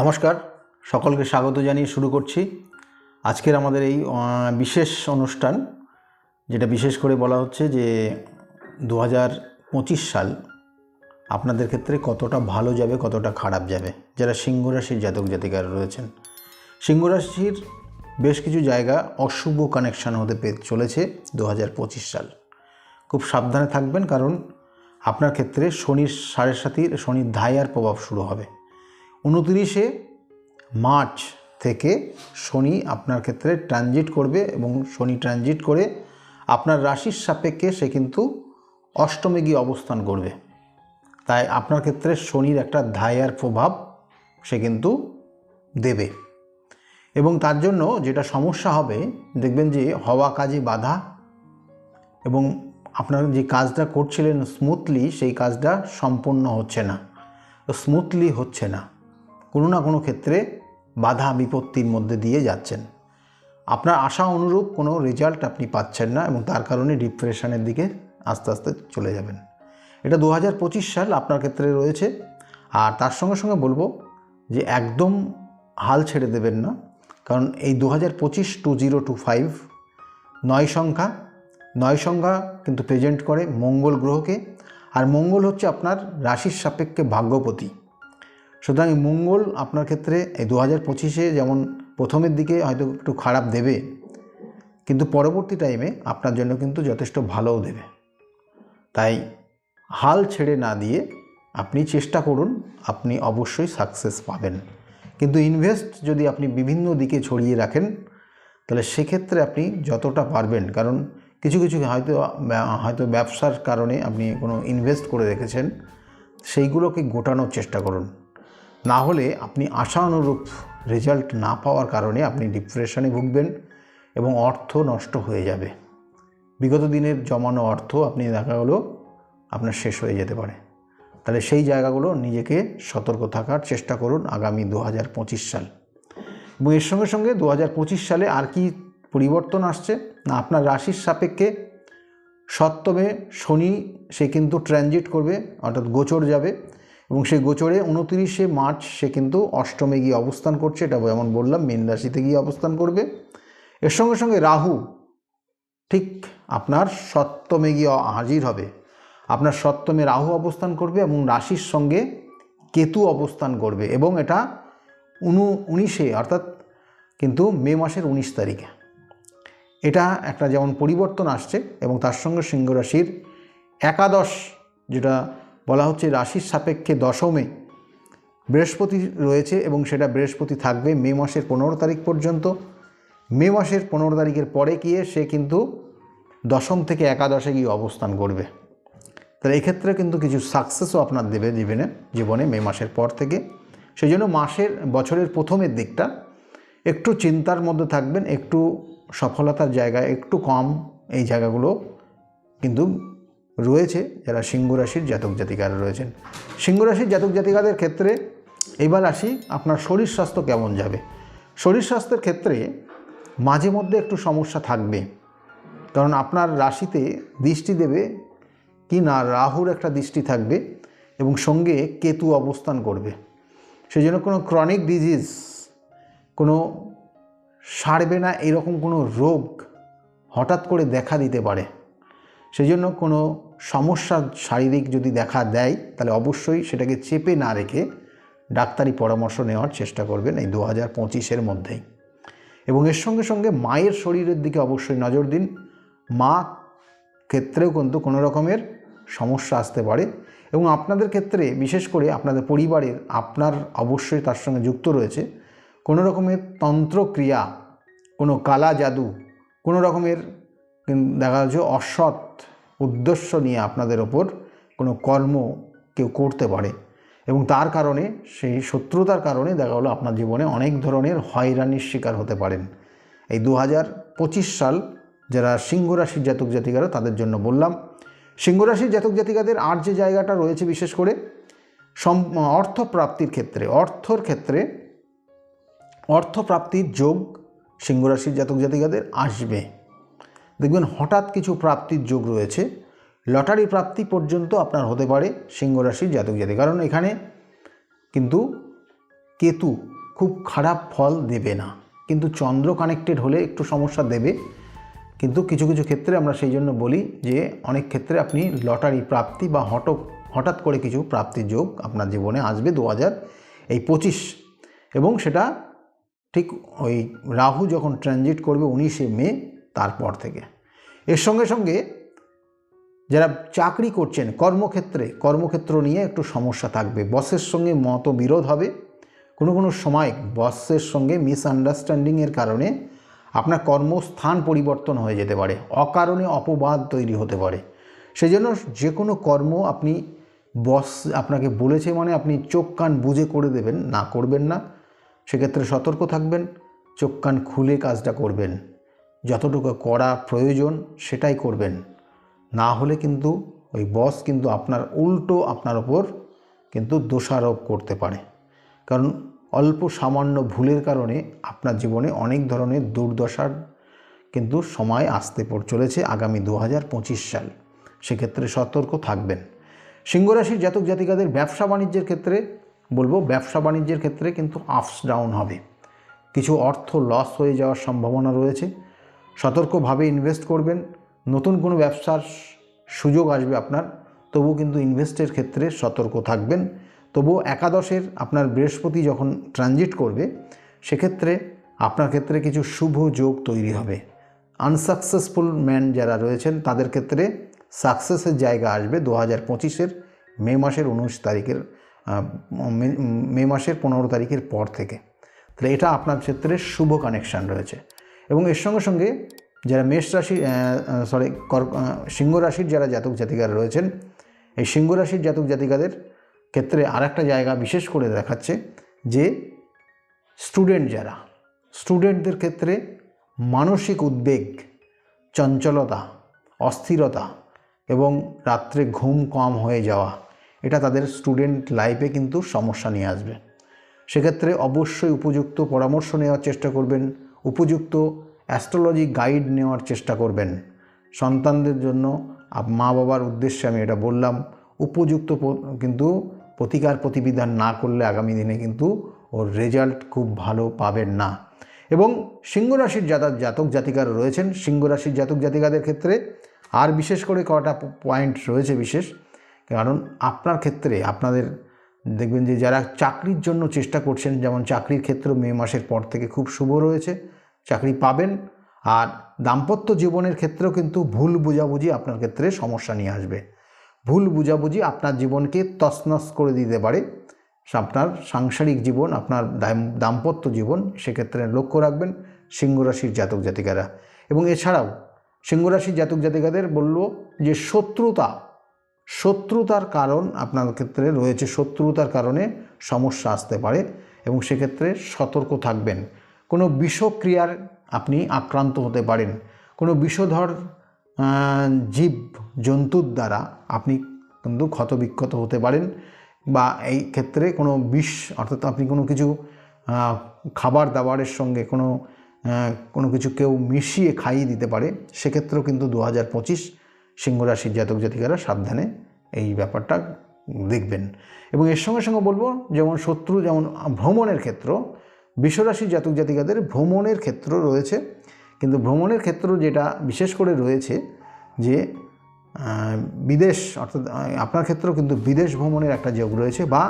নমস্কার, সকলকে স্বাগত জানিয়ে শুরু করছি। আজকের আমাদের এই বিশেষ অনুষ্ঠান, যেটা বিশেষ করে বলা হচ্ছে যে দু হাজার পঁচিশ সাল আপনাদের ক্ষেত্রে কতটা ভালো যাবে, কতটা খারাপ যাবে। যারা সিংহ রাশির জাতক জাতিকারা রয়েছেন, সিংহ রাশির বেশ কিছু জায়গা অশুভ কানেকশন হতে পে চলেছে দু হাজার পঁচিশ সাল। খুব সাবধানে থাকবেন, কারণ আপনার ক্ষেত্রে শনির সাড়ে সাতির, শনির ধাইয়ার প্রভাব শুরু হবে। উনতিরিশে মার্চ থেকে শনি আপনার ক্ষেত্রে ট্রানজিট করবে এবং শনি ট্রানজিট করে আপনার রাশির সাপেক্ষে সে কিন্তু অষ্টমে গিয়ে অবস্থান করবে। তাই আপনার ক্ষেত্রে শনির একটা ধায়ার প্রভাব সে কিন্তু দেবে। এবং তার জন্য যেটা সমস্যা হবে, দেখবেন যে হওয়া কাজে বাধা এবং আপনার যে কাজটা করছিলেন স্মুথলি সেই কাজটা সম্পূর্ণ হচ্ছে না। স্মুথলি হচ্ছে না। কোনো না কোনো ক্ষেত্রে বাধা বিপত্তির মধ্যে দিয়ে যাচ্ছেন। আপনার আশা অনুরূপ কোনো রেজাল্ট আপনি পাচ্ছেন না এবং তার কারণে ডিপ্রেশনের দিকে আস্তে আস্তে চলে যাবেন। এটা দু হাজার পঁচিশ সাল আপনার ক্ষেত্রে রয়েছে। আর তার সঙ্গে সঙ্গে বলব যে একদম হাল ছেড়ে দেবেন না। কারণ এই দু হাজার পঁচিশ টু জিরো টু ফাইভ নয় সংখ্যা নয় সংখ্যা কিন্তু প্রেজেন্ট করে মঙ্গল গ্রহকে। আর মঙ্গল হচ্ছে আপনার রাশির সাপেক্ষে ভাগ্যপতি। সুতরাং মঙ্গল আপনার ক্ষেত্রে এই দু হাজার পঁচিশে যেমন প্রথমের দিকে হয়তো একটু খারাপ দেবে, কিন্তু পরবর্তী টাইমে আপনার জন্য কিন্তু যথেষ্ট ভালোও দেবে। তাই হাল ছেড়ে না দিয়ে আপনি চেষ্টা করুন, আপনি অবশ্যই সাকসেস পাবেন। কিন্তু ইনভেস্ট যদি আপনি বিভিন্ন দিকে ছড়িয়ে রাখেন, তাহলে সেক্ষেত্রে আপনি যতটা পারবেন, কারণ কিছু কিছু হয়তো হয়তো ব্যবসার কারণে আপনি কোনো ইনভেস্ট করে রেখেছেন, সেইগুলোকে গোটানোর চেষ্টা করুন। না হলে আপনি আশা অনুরূপ রেজাল্ট না পাওয়ার কারণে আপনি ডিপ্রেশনে ভুগবেন এবং অর্থ নষ্ট হয়ে যাবে। বিগত দিনের জমানো অর্থ আপনি দেখা হলো আপনার শেষ হয়ে যেতে পারে। তাহলে সেই জায়গাগুলো নিজেকে সতর্ক থাকার চেষ্টা করুন আগামী দু হাজার পঁচিশ সাল। এবং এর সঙ্গে সঙ্গে দু হাজার পঁচিশ সালে আর কি পরিবর্তন আসছে না, আপনার রাশির সাপেক্ষে সপ্তমে শনি সে কিন্তু ট্রানজিট করবে, অর্থাৎ গোচর যাবে। এবং সেই গোচরে উনতিরিশে মার্চ সে কিন্তু অষ্টমে গিয়ে অবস্থান করছে, এটা যেমন বললাম, মীন রাশিতে গিয়ে অবস্থান করবে। এর সঙ্গে সঙ্গে রাহু ঠিক আপনার সপ্তমে গিয়ে হাজির হবে। আপনার সপ্তমে রাহু অবস্থান করবে এবং রাশির সঙ্গে কেতু অবস্থান করবে এবং এটা উনু উনিশে, অর্থাৎ কিন্তু মে মাসের উনিশ তারিখে। এটা একটা যেমন পরিবর্তন আসছে এবং তার সঙ্গে সিংহ রাশির একাদশ যেটা বলা হচ্ছে রাশির সাপেক্ষে দশমে। বৃহস্পতি রয়েছে এবং সেটা বৃহস্পতি থাকবে মে মাসের পনেরো তারিখ পর্যন্ত। মে মাসের পনেরো তারিখের পরে গিয়ে সে কিন্তু দশম থেকে একাদশে গিয়ে অবস্থান করবে। তাহলে এক্ষেত্রে কিন্তু কিছু সাকসেসও আপনার দেবে জীবনে জীবনে মে মাসের পর থেকে। সেই জন্য মাসের, বছরের প্রথমের দিকটা একটু চিন্তার মধ্যে থাকবেন, একটু সফলতার জায়গায় একটু কম এই জায়গাগুলো কিন্তু রয়েছে, যারা সিংহ রাশির জাতক জাতিকারা রয়েছেন। সিংহ রাশির জাতক জাতিকাদের ক্ষেত্রে এবার আসি আপনার শরীর স্বাস্থ্য কেমন যাবে। শরীর স্বাস্থ্যের ক্ষেত্রে মাঝে মধ্যে একটু সমস্যা থাকবে। কারণ আপনার রাশিতে দৃষ্টি দেবে কি না, রাহুর একটা দৃষ্টি থাকবে এবং সঙ্গে কেতু অবস্থান করবে। সেই জন্য কোনো ক্রনিক ডিজিজ কোনো সারবে না, এরকম কোনো রোগ হঠাৎ করে দেখা দিতে পারে। সেই জন্য কোনো সমস্যা শারীরিক যদি দেখা দেয়, তাহলে অবশ্যই সেটাকে চেপে না রেখে ডাক্তারি পরামর্শ নেওয়ার চেষ্টা করবেন এই দু হাজার পঁচিশের মধ্যেই। এবং এর সঙ্গে সঙ্গে মায়ের শরীরের দিকে অবশ্যই নজর দিন। মা ক্ষেত্রেও কিন্তু কোনো রকমের সমস্যা আসতে পারে। এবং আপনাদের ক্ষেত্রে, বিশেষ করে আপনাদের পরিবারের, আপনার অবশ্যই তার সঙ্গে যুক্ত রয়েছে। কোনো রকমের তন্ত্রক্রিয়া, কোনো কালা জাদু, কোনো রকমের দেখা যাচ্ছে অসৎ উদ্দেশ্য নিয়ে আপনাদের ওপর কোনো কর্ম কেউ করতে পারে। এবং তার কারণে, সেই শত্রুতার কারণে দেখা হলো আপনার জীবনে অনেক ধরনের হয়রানির শিকার হতে পারেন। এই দু হাজার পঁচিশ সাল যারা সিংহ রাশির জাতক জাতিকারা, তাদের জন্য বললাম, সিংহ রাশির জাতক জাতিকাদের আর যে জায়গাটা রয়েছে বিশেষ করে, সম অর্থ প্রাপ্তির ক্ষেত্রে, অর্থর ক্ষেত্রে অর্থপ্রাপ্তির যোগ সিংহ রাশির জাতক জাতিকাদের আসবে। দেখবেন হঠাৎ কিছু প্রাপ্তির যোগ রয়েছে। লটারি প্রাপ্তি পর্যন্ত আপনার হতে পারে সিংহ রাশির জাতক জাতি। কারণ এখানে কিন্তু কেতু খুব খারাপ ফল দেবে না। কিন্তু চন্দ্র কানেক্টেড হলে একটু সমস্যা দেবে। কিন্তু কিছু কিছু ক্ষেত্রে আমরা সেই জন্য বলি যে অনেক ক্ষেত্রে আপনি লটারি প্রাপ্তি বা হঠাৎ হঠাৎ করে কিছু প্রাপ্তির যোগ আপনার জীবনে আসবে দু হাজার এই পঁচিশ। এবং সেটা ঠিক ওই রাহু যখন ট্রানজিট করবে উনিশে মে তারপর থেকে। এর সঙ্গে সঙ্গে যারা চাকরি করছেন, কর্মক্ষেত্রে, কর্মক্ষেত্র নিয়ে একটু সমস্যা থাকবে। বসের সঙ্গে মতবিরোধ হবে। কোনো কোনো সময় বসের সঙ্গে মিসআন্ডারস্ট্যান্ডিংয়ের কারণে আপনার কর্মস্থান পরিবর্তন হয়ে যেতে পারে, অকারণে অপবাদ তৈরি হতে পারে। সেই জন্য যে কোনো কর্ম আপনি বস, আপনাকে বলেছে মানে আপনি চোখ কান বুঝে করে দেবেন, না করবেন না। সেক্ষেত্রে সতর্ক থাকবেন, চোখ কান খুলে কাজটা করবেন। যতটুকু করা প্রয়োজন সেটাই করবেন। না হলে কিন্তু ওই বস কিন্তু আপনার উল্টো আপনার ওপর কিন্তু দোষারোপ করতে পারে। কারণ অল্প সামান্য ভুলের কারণে আপনার জীবনে অনেক ধরনের দুর্দশার কিন্তু সময় আসতে পর চলেছে আগামী দু হাজার পঁচিশ সাল। সেক্ষেত্রে সতর্ক থাকবেন। সিংহরাশির জাতক জাতিকাদের ব্যবসা বাণিজ্যের ক্ষেত্রে বলব, ব্যবসা বাণিজ্যের ক্ষেত্রে কিন্তু আপস ডাউন হবে। কিছু অর্থ লস হয়ে যাওয়ার সম্ভাবনা রয়েছে। সতর্কভাবে ইনভেস্ট করবেন। নতুন কোনো ব্যবসার সুযোগ আসবে আপনার তবু কিন্তু ইনভেস্টের ক্ষেত্রে সতর্ক থাকবেন। তবুও একাদশের আপনার বৃহস্পতি যখন ট্রানজিট করবে, সেক্ষেত্রে আপনার ক্ষেত্রে কিছু শুভ যোগ তৈরি হবে। আনসাকসেসফুল ম্যান যারা রয়েছেন, তাদের ক্ষেত্রে সাকসেসের জায়গা আসবে দু হাজার পঁচিশের মে মাসের উনিশ তারিখের মে মাসের পনেরো তারিখের পর থেকে। তাহলে এটা আপনার ক্ষেত্রে শুভ কানেকশান রয়েছে। এবং এর সঙ্গে সঙ্গে যারা মেষ রাশি সরি কর সিংহ রাশির যারা জাতক জাতিকারা রয়েছেন, এই সিংহ রাশির জাতক জাতিকাদের ক্ষেত্রে আরেকটা জায়গা বিশেষ করে দেখাচ্ছে যে স্টুডেন্ট যারা, স্টুডেন্টদের ক্ষেত্রে মানসিক উদ্বেগ, চঞ্চলতা, অস্থিরতা এবং রাত্রে ঘুম কম হয়ে যাওয়া, এটা তাদের স্টুডেন্ট লাইফে কিন্তু সমস্যা নিয়ে আসবে। সেক্ষেত্রে অবশ্যই উপযুক্ত পরামর্শ নেওয়ার চেষ্টা করবেন। উপযুক্ত অ্যাস্ট্রোলজি গাইড নেওয়ার চেষ্টা করবেন। সন্তানদের জন্য মা বাবার উদ্দেশ্যে আমি এটা বললাম, উপযুক্ত কিন্তু প্রতিকার প্রতিবিধান না করলে আগামী দিনে কিন্তু ওর রেজাল্ট খুব ভালো পাবেন না। এবং সিংহ রাশির জাতক জাতক জাতিকারা রয়েছেন, সিংহ রাশির জাতক জাতিকাদের ক্ষেত্রে আর বিশেষ করে কটা পয়েন্ট রয়েছে বিশেষ, কারণ আপনার ক্ষেত্রে আপনাদের দেখবেন যে যারা চাকরির জন্য চেষ্টা করছেন, যেমন চাকরির ক্ষেত্রে মে মাসের পর থেকে খুব শুভ রয়েছে, চাকরি পাবেন। আর দাম্পত্য জীবনের ক্ষেত্রেও কিন্তু ভুল বুঝাবুঝি আপনার ক্ষেত্রে সমস্যা নিয়ে আসবে। ভুল বুঝাবুঝি আপনার জীবনকে তছনছ করে দিতে পারে। আপনার সাংসারিক জীবন, আপনার দাম- দাম্পত্য জীবন সেক্ষেত্রে লক্ষ্য রাখবেন সিংহ রাশির জাতক জাতিকারা। এবং এছাড়াও সিংহ রাশির জাতক জাতিকাদের বলল যে শত্রুতা শত্রুতার কারণ আপনার ক্ষেত্রে রয়েছে, শত্রুতার কারণে সমস্যা আসতে পারে এবং সেক্ষেত্রে সতর্ক থাকবেন। কোনো বিষক্রিয়ার আপনি আক্রান্ত হতে পারেন। কোনো বিষধর জীব জন্তুর দ্বারা আপনি কিন্তু ক্ষতবিক্ষত হতে পারেন বা এই ক্ষেত্রে কোনো বিষ, অর্থাৎ আপনি কোনো কিছু খাবার দাবারের সঙ্গে কোনো কোনো কিছু কেউ মিশিয়ে খাইয়ে দিতে পারে, সেক্ষেত্রেও কিন্তু দু হাজার পঁচিশ সিংহরাশির জাতক জাতিকারা সাবধানে এই ব্যাপারটা দেখবেন। এবং এর সঙ্গে সঙ্গে বলব, যেমন শত্রু, যেমন ভ্রমণের ক্ষেত্র, বিশ্বরাশির জাতক জাতিকাদের ভ্রমণের ক্ষেত্র রয়েছে। কিন্তু ভ্রমণের ক্ষেত্র যেটা বিশেষ করে রয়েছে যে বিদেশ, অর্থাৎ আপনার ক্ষেত্রেও কিন্তু বিদেশ ভ্রমণের একটা যোগ রয়েছে বা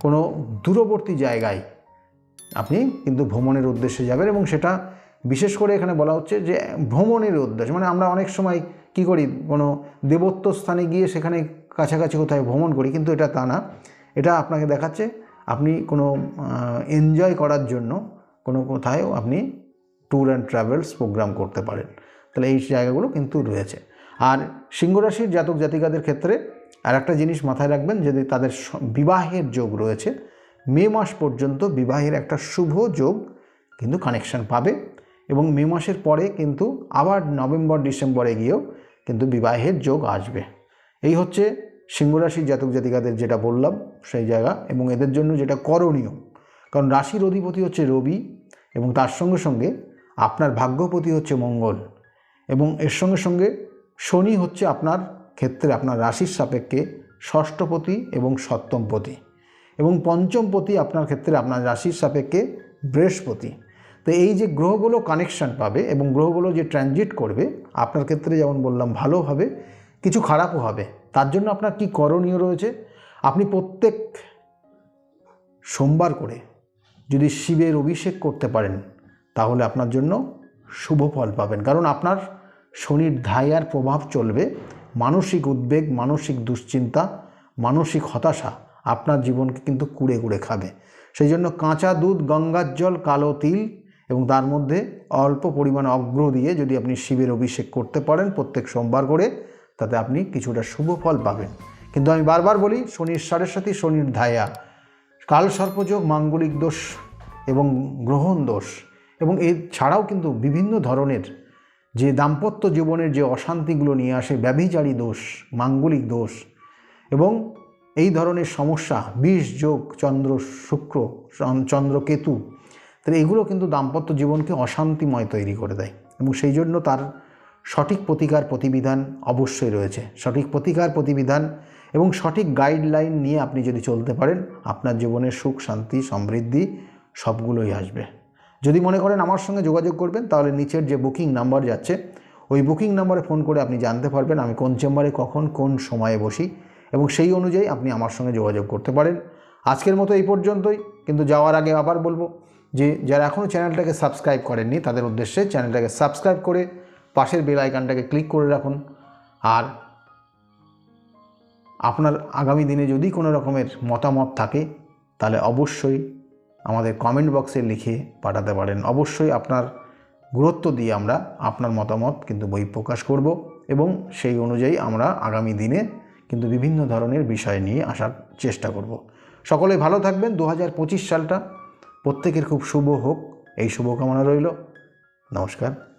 কোনো দূরবর্তী জায়গায় আপনি কিন্তু ভ্রমণের উদ্দেশ্যে যাবেন এবং সেটা বিশেষ করে এখানে বলা হচ্ছে যে, ভ্রমণের উদ্দেশ্য। মানে আমরা অনেক সময় কি করি? কোনো দেবত্ব স্থানে গিয়ে সেখানে কাছাকাছি কোথায় ভ্রমণ করি, কিন্তু এটা তা না। এটা আপনাকে দেখাচ্ছে, আপনি কোনো এনজয় করার জন্য কোনো কোথাও আপনি ট্যুর অ্যান্ড ট্রাভেলস প্রোগ্রাম করতে পারেন। তাহলে এই জায়গাগুলো কিন্তু রয়েছে। আর সিংহরাশির জাতক জাতিকাদের ক্ষেত্রে আর একটা জিনিস মাথায় রাখবেন, যদি তাদের বিবাহের যোগ রয়েছে, মে মাস পর্যন্ত বিবাহের একটা শুভ যোগ কিন্তু কানেকশন পাবে এবং মে মাসের পরে কিন্তু আবার নভেম্বর, ডিসেম্বরে গিয়েও কিন্তু বিবাহের যোগ আসবে। এই হচ্ছে সিংহরাশির জাতক জাতিকাদের যেটা বললাম সেই জায়গা এবং এদের জন্য যেটা করণীয়। কারণ রাশির অধিপতি হচ্ছে রবি এবং তার সঙ্গে সঙ্গে আপনার ভাগ্যপতি হচ্ছে মঙ্গল এবং এর সঙ্গে সঙ্গে শনি হচ্ছে আপনার ক্ষেত্রে আপনার রাশির সাপেক্ষে ষষ্ঠপতি এবং সপ্তমপতি এবং পঞ্চমপতি আপনার ক্ষেত্রে আপনার রাশির সাপেক্ষে বৃহস্পতি। তো এই যে গ্রহগুলো কানেকশন পাবে এবং গ্রহগুলো যে ট্রানজিট করবে, আপনার ক্ষেত্রে যেমন বললাম ভালো হবে, কিছু খারাপও হবে। তার জন্য আপনার কি করণীয় রয়েছে? আপনি প্রত্যেক সোমবার করে যদি শিবের অভিষেক করতে পারেন, তাহলে আপনার জন্য শুভ ফল পাবেন। কারণ আপনার শনির ধায়ার প্রভাব চলবে, মানসিক উদ্বেগ, মানসিক দুশ্চিন্তা, মানসিক হতাশা আপনার জীবনকে কিন্তু কুড়ে কুড়ে খাবে। সেই জন্য কাঁচা দুধ, গঙ্গার জল, কালো তিল এবং তার মধ্যে অল্প পরিমাণ অগ্র দিয়ে যদি আপনি শিবের অভিষেক করতে পারেন প্রত্যেক সোমবার করে, তাতে আপনি কিছুটা শুভ ফল পাবেন। কিন্তু আমি বারবার বলি শনির সাড়ের সাথে শনির ধায়া। কাল সর্পযোগ, মাঙ্গলিক দোষ এবং গ্রহণ দোষ। এবং এ ছাড়াও কিন্তু বিভিন্ন ধরনের যে দাম্পত্য জীবনের যে অশান্তিগুলো নিয়ে আসে, ব্যভিচারী দোষ, মাঙ্গলিক দোষ এবং এই ধরনের সমস্যা, বিষ যোগ, চন্দ্র শুক্র চন- চন্দ্র কেতু তাহলে এগুলো কিন্তু দাম্পত্য জীবনকে অশান্তিময় তৈরি করে দেয় এবং সেই জন্য তার সঠিক প্রতিকার প্রতিবিধান অবশ্যই রয়েছে। সঠিক প্রতিকার প্রতিবিধান এবং সঠিক গাইডলাইন নিয়ে আপনি যদি চলতে পারেন, আপনার জীবনে সুখ, শান্তি, সমৃদ্ধি সবগুলোই আসবে। যদি মনে করেন আমার সঙ্গে যোগাযোগ করবেন, তাহলে নিচের যে বুকিং নাম্বার যাচ্ছে, ওই বুকিং নাম্বারে ফোন করে আপনি জানতে পারবেন আমি কোন চেম্বারে কখন, কোন সময়ে বসি এবং সেই অনুযায়ী আপনি আমার সঙ্গে যোগাযোগ করতে পারেন। আজকের মতো এই পর্যন্তই, কিন্তু যাওয়ার আগে আবার বলব যে যারা এখনও চ্যানেলটাকে সাবস্ক্রাইব করেননি, তাদের উদ্দেশ্যে চ্যানেলটাকে সাবস্ক্রাইব করে পাশের বেল আইকনটাকে ক্লিক করে রাখুন। আর আপনার আগামী দিনে যদি কোনো রকমের মতামত থাকে, তাহলে অবশ্যই আমাদের কমেন্ট বক্সে লিখে পাঠাতে পারেন। অবশ্যই আপনার গুরুত্ব দিয়ে আমরা আপনার মতামত কিন্তু বই প্রকাশ করব এবং সেই অনুযায়ী আমরা আগামী দিনে কিন্তু বিভিন্ন ধরনের বিষয় নিয়ে আসার চেষ্টা করব। সকলে ভালো থাকবেন। দু হাজার পঁচিশ সালটা প্রত্যেকের খুব শুভ হোক। এই শুভকামনা রইল। নমস্কার।